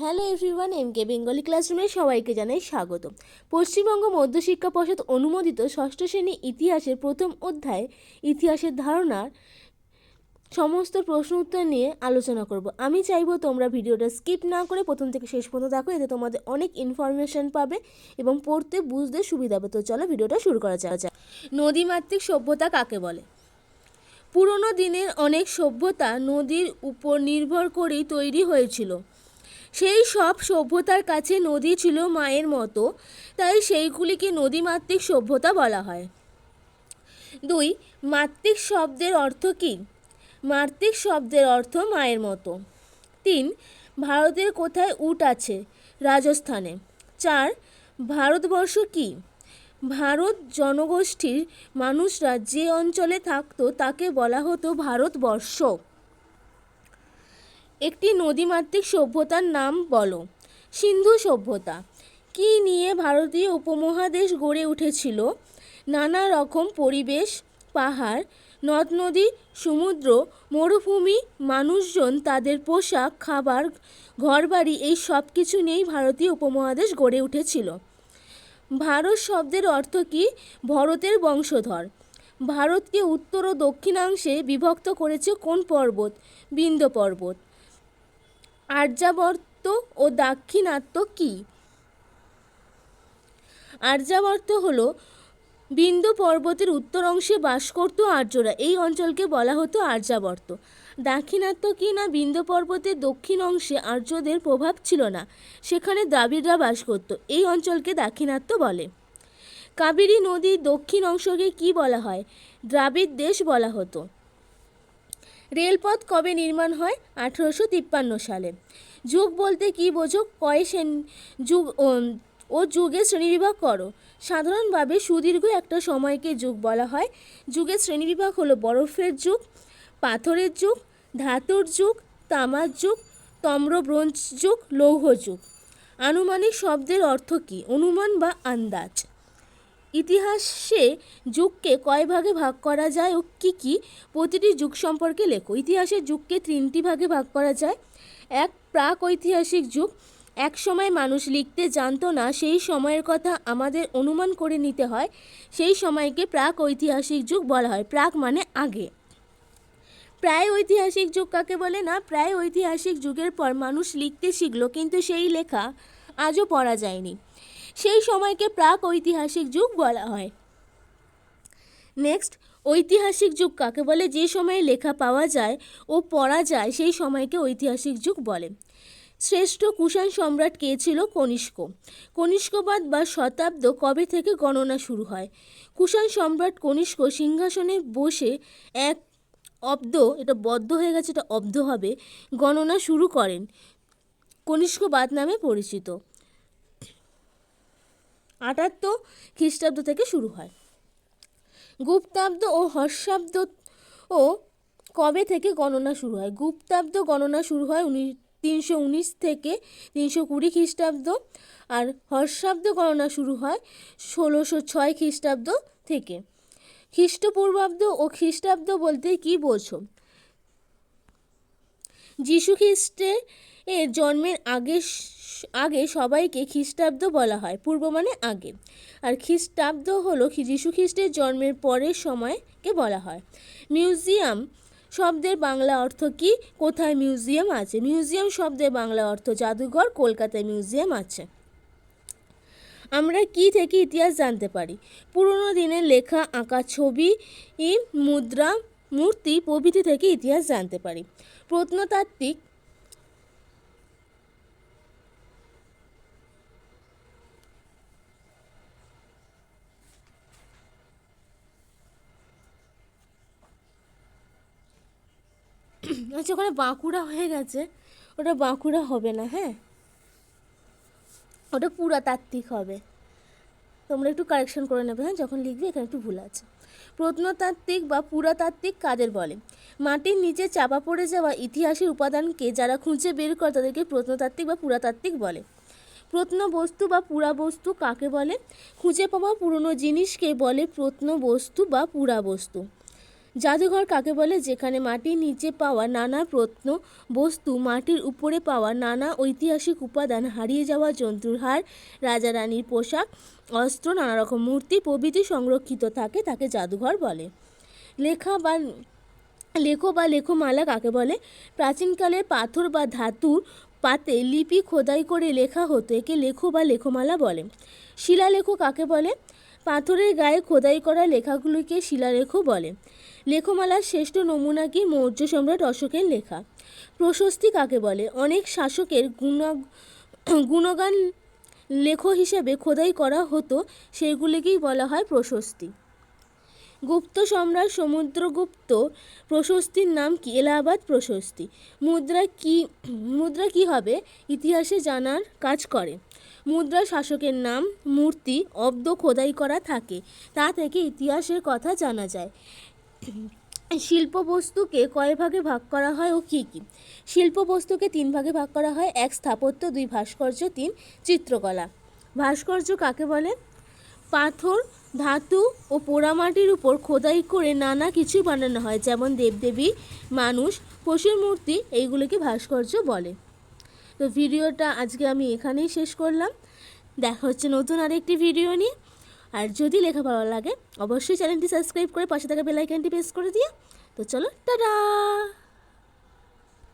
Hello everyone M K Bengali ক্লাসরুমে সবাইকে জানাই স্বাগত। পশ্চিমবঙ্গ মধ্যশিক্ষা পর্ষদ অনুমোদিত ষষ্ঠ শ্রেণি ইতিহাসের প্রথম অধ্যায় ইতিহাসের ধারণার সমস্ত প্রশ্ন উত্তর নিয়ে আলোচনা করব। আমি চাইব তোমরা ভিডিওটা স্কিপ না করে প্রথম থেকে শেষ পর্যন্ত দেখো, এতে তোমাদের অনেক ইনফরমেশন পাবে এবং পড়তে বুঝতে সুবিধা হবে। তো চলো ভিডিওটা শুরু করা যাওয়া যাক। নদীমাতৃক সভ্যতা কাকে বলে? পুরনো দিনের অনেক সভ্যতা নদীর উপর নির্ভর করেই তৈরি হয়েছিল। সেই সব সভ্যতার কাছে নদী ছিল মায়ের মতো, তাই সেইগুলিকে নদীমাতৃক সভ্যতা বলা হয়। দুই, মাতৃক শব্দের অর্থ কী? মাতৃক শব্দের অর্থ মায়ের মতো। তিন, ভারতের কোথায় উট আছে? রাজস্থানে। চার, ভারতবর্ষ কী? ভারত জনগোষ্ঠীর মানুষরা যে অঞ্চলে থাকতো তাকে বলা হতো ভারতবর্ষ। একটি নদীমাতৃক সভ্যতার নাম বলো। সিন্ধু সভ্যতা। কী নিয়ে ভারতীয় উপমহাদেশ গড়ে উঠেছিল? নানা রকম পরিবেশ, পাহাড়, নদ নদী, সমুদ্র, মরুভূমি, মানুষজন, তাদের পোশাক, খাবার, ঘরবাড়ি, এই সব কিছু নিয়েই ভারতীয় উপমহাদেশ গড়ে উঠেছিল। ভারত শব্দের অর্থ কি? ভরতের বংশধর। ভারতকে উত্তর ও দক্ষিণাংশে বিভক্ত করেছে কোন পর্বত? বিন্ধ্য পর্বত। আর্যাবর্ত ও দাক্ষিণাত্য কী? আর্যাবর্ত হলো বিন্দু পর্বতের উত্তর অংশে বাস করত আর্যরা। এই অঞ্চলকে বলা হতো আর্যাবর্ত। দাক্ষিণাত্য কি না বিন্দু পর্বতের দক্ষিণ অংশে আর্যদের প্রভাব ছিল না, সেখানে দ্রাবিড়রা বাস করত। এই অঞ্চলকে দাক্ষিণাত্য বলে। কাবেরী নদীর দক্ষিণ অংশকে কি বলা হয়? দ্রাবিড় দেশ বলা হতো। রেলপথ কবে নির্মাণ হয়? আঠেরোশো তিপ্পান্ন সালে। যুগ বলতে কি বোঝো? কয় সেন যুগ, ও যুগের শ্রেণীবিভাগ করো। সাধারণভাবে সুদীর্ঘ একটা সময়কে যুগ বলা হয়। যুগের শ্রেণীবিভাগ হলো বরফের যুগ, পাথরের যুগ, ধাতুর যুগ, তামার যুগ তম্র ব্রোঞ্জ যুগ, লৌহ যুগ। আনুমানিক শব্দের অর্থ কী? অনুমান বা আন্দাজ। ইতিহাসে যুগকে কয় ভাগে ভাগ করা যায় ও কী কী? প্রতিটি যুগ সম্পর্কে লেখো। ইতিহাসের যুগকে তিনটি ভাগে ভাগ করা যায়। এক, প্রাক ঐতিহাসিক যুগ। এক সময় মানুষ লিখতে জানতো না, সেই সময়ের কথা আমাদের অনুমান করে নিতে হয়। সেই সময়কে প্রাক ঐতিহাসিক যুগ বলা হয়। প্রাক মানে আগে। প্রায় ঐতিহাসিক যুগ কাকে বলে না? প্রায় ঐতিহাসিক যুগের পর মানুষ লিখতে শিখল, কিন্তু সেই লেখা আজও পড়া যায়নি। সেই সময়কে প্রাক ঐতিহাসিক যুগ বলা হয়। নেক্সট ঐতিহাসিক যুগ কাকে বলে? যে সময়ে লেখা পাওয়া যায় ও পড়া যায়, সেই সময়কে ঐতিহাসিক যুগ বলে। শ্রেষ্ঠ কুষাণ সম্রাট কে ছিল? কনিষ্ক। কনিষ্কবাদ বা শতাব্দ কবে থেকে গণনা শুরু হয়? কুষাণ সম্রাট কনিষ্ক সিংহাসনে বসে এক অব্দ, এটা বদ্ধ হয়ে গেছে, এটা অব্দ হবে, গণনা শুরু করেন। কনিষ্কবাদ নামে পরিচিত। আটাত্তর খ্রিস্টাব্দ থেকে শুরু হয়। গুপ্তাব্দ ও হর্ষাব্দ ও কবে থেকে গণনা শুরু হয়? গুপ্তাব্দ গণনা শুরু হয় উনি তিনশো উনিশ থেকে তিনশো কুড়ি খ্রিস্টাব্দ আর হর্ষাব্দ গণনা শুরু হয় ষোলোশো ছয় খ্রিস্টাব্দ থেকে। খ্রিস্টপূর্বাব্দ ও খ্রিস্টাব্দ বলতে কি বোঝো? যীশু খ্রিস্টে এর জন্মের আগে আগে সবাইকে খ্রিস্টাব্দ বলা হয়, পূর্ব মানে আগে। আর খ্রিস্টাব্দ হলো যীশু খ্রিস্টের জন্মের পরের সময়কে বলা হয়। মিউজিয়াম শব্দের বাংলা অর্থ কি? কোথায় মিউজিয়াম আছে? মিউজিয়াম শব্দের বাংলা অর্থ জাদুঘর, কলকাতায় মিউজিয়াম আছে। আমরা কি থেকে ইতিহাস জানতে পারি? পুরনো দিনের লেখা, আঁকা ছবি মুদ্রা, মূর্তি প্রভৃতি থেকে ইতিহাস জানতে পারি। প্রত্নতাত্ত্বিক আচ্ছা ওখানে বাঁকুড়া হয়ে গেছে। ওটা বাঁকুড়া হবে না হ্যাঁ? ওটা পুরাতাত্ত্বিক হবে। তোমরা একটু কারেকশন করে নেবে হ্যাঁ? যখন লিখবে, এখানে একটু ভুল আছে। প্রত্নতাত্ত্বিক বা পুরাতাত্ত্বিক কাদের বলে? মাটির নিচে চাপা পড়ে যাওয়া ইতিহাসের উপাদানকে যারা খুঁজে বের করে, তাদেরকে প্রত্নতাত্ত্বিক বা পুরাতাত্ত্বিক বলে। প্রত্নবস্তু বা পুরাবস্তু কাকে বলে? খুঁজে পাওয়া পুরনো জিনিসকে বলে প্রত্নবস্তু বা পুরাবস্তু। জাদুঘর কাকে বলে? যেখানে মাটির নিচে পাওয়া নানা প্রত্ন বস্তু, মাটির উপরে পাওয়া নানা ঐতিহাসিক উপাদান হারিয়ে যাওয়া জন্তুর হাড়, রাজা রানীর পোশাক, অস্ত্র, নানা রকম মূর্তি, প্রভৃতি সংরক্ষিত থাকে তাকে জাদুঘর বলে। লেখা বা লেখো বা লেখমালা কাকে বলে? প্রাচীনকালে পাথর বা ধাতুর পাতে লিপি খোদাই করে লেখা হতো, একে লেখো বা লেখমালা বলে। শিলালেখ কাকে বলে? পাথরের গায়ে খোদাই করা লেখাগুলিকে শিলালেখ বলে। লেখমালার শ্রেষ্ঠ নমুনা কি মৌর্য সম্রাট অশোকের লেখা? প্রশস্তি কাকে বলে? অনেক শাসকের গুণ, গুণগান লেখ হিসেবে খোদাই করা হতো, সেগুলিকেই বলা হয় প্রশস্তি। গুপ্ত সম্রাট সমুদ্রগুপ্ত প্রশস্তির নাম কি? এলাহাবাদ প্রশস্তি। মুদ্রা কি মুদ্রা কি হবে? ইতিহাসে জানার কাজ করে। মুদ্রা শাসকের নাম, মূর্তি অব্দ খোদাই করা থাকে। তা থেকে ইতিহাসের কথা জানা যায়। শিল্প বস্তুকে কয় ভাগে ভাগ করা হয় ও কী কী? শিল্প বস্তুকে তিন ভাগে ভাগ করা হয়। এক স্থাপত্য, দুই ভাস্কর্য, তিন চিত্রকলা। ভাস্কর্য কাকে বলে? পাথর, ধাতু ও পোড়ামাটির উপর খোদাই করে নানা কিছু বানানো হয়। যেমন দেবদেবী, মানুষ, পশুর মূর্তি, এইগুলোকে ভাস্কর্য বলে। তো ভিডিওটা আজকে আমি এখানেই শেষ করলাম। দেখা হচ্ছে নতুন আরেকটি ভিডিও নিয়ে। আর যদি লেখা ভালো লাগে, অবশ্যই চ্যানেলটি সাবস্ক্রাইব করে পাশে থাকা বেলাইকানটি প্রেস করে দিয়ে তো চলো, টাটা!